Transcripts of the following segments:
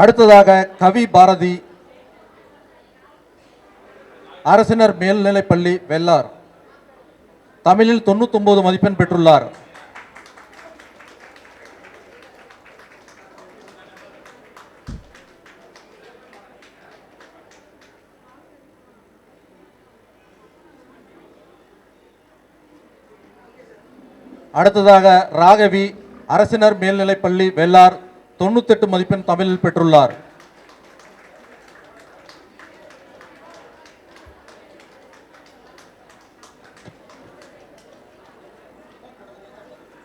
அடுத்ததாக கவி பாரதி அரசினர் மேல்நிலைப்பள்ளி வெள்ளார். தமிழில் 99 மதிப்பெண் பெற்றுள்ளார். அடுத்ததாக ராகவி அரசினர் மேல்நிலைப்பள்ளி வெள்ளார். தொண்ணூத்தெட்டு மதிப்பெண் தமிழில் பெற்றுள்ளார்.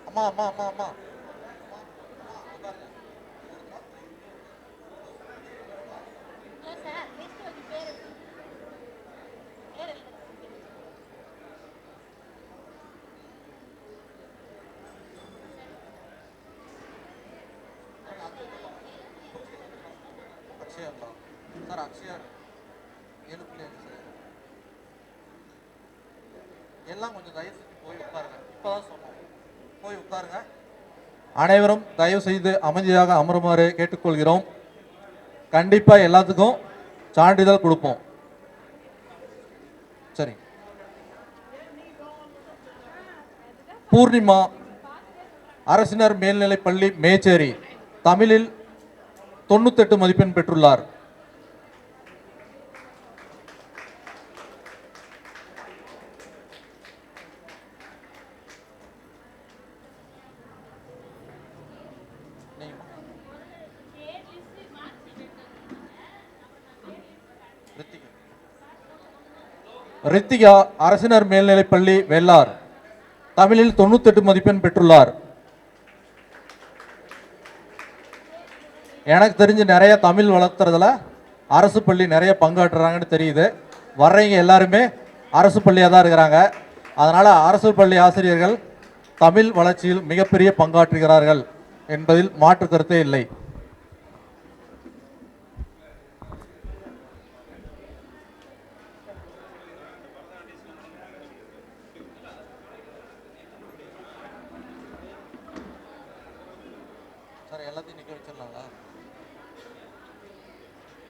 ஆமா ஆமா ஆமா ஆமா அக்ஷயா சார் அக்ஷயா ஏழு புள்ளி அஞ்சு சார். எல்லாம் கொஞ்சம் தயவு செஞ்சு போய் உட்காருங்க. இப்போதான் சொன்னோம் போய் உட்காருங்க. அனைவரும் தயவு செய்து அமைதியாக அமருமாறு கேட்டுக்கொள்கிறோம். கண்டிப்பாக எல்லாத்துக்கும் சான்றிதழ் கொடுப்போம். சரி. பூர்ணிமா அரசினர் மேல்நிலைப்பள்ளி மேச்சேரி தமிழில் தொண்ணூத்தெட்டு மதிப்பெண் பெற்றுள்ளார். ரித்திகா. அரசினர் மேல்நிலைப்பள்ளி வெள்ளார் தமிழில் 98 மதிப்பெண் பெற்றுள்ளார். எனக்கு தெரிஞ்சு நிறைய தமிழ் வளர்த்துறதுல அரசு பள்ளி நிறைய பங்காற்றுறாங்கன்னு தெரியுது. வர்றவங்க எல்லாருமே அரசு பள்ளியாக தான் இருக்கிறாங்க. அதனால் அரசு பள்ளி ஆசிரியர்கள் தமிழ் வளர்ச்சியில் மிகப்பெரிய பங்காற்றுகிறார்கள் என்பதில் மாற்று கருத்தே இல்லை. சார் எல்லாத்தையும் நிற்க வச்சிடலாங்களா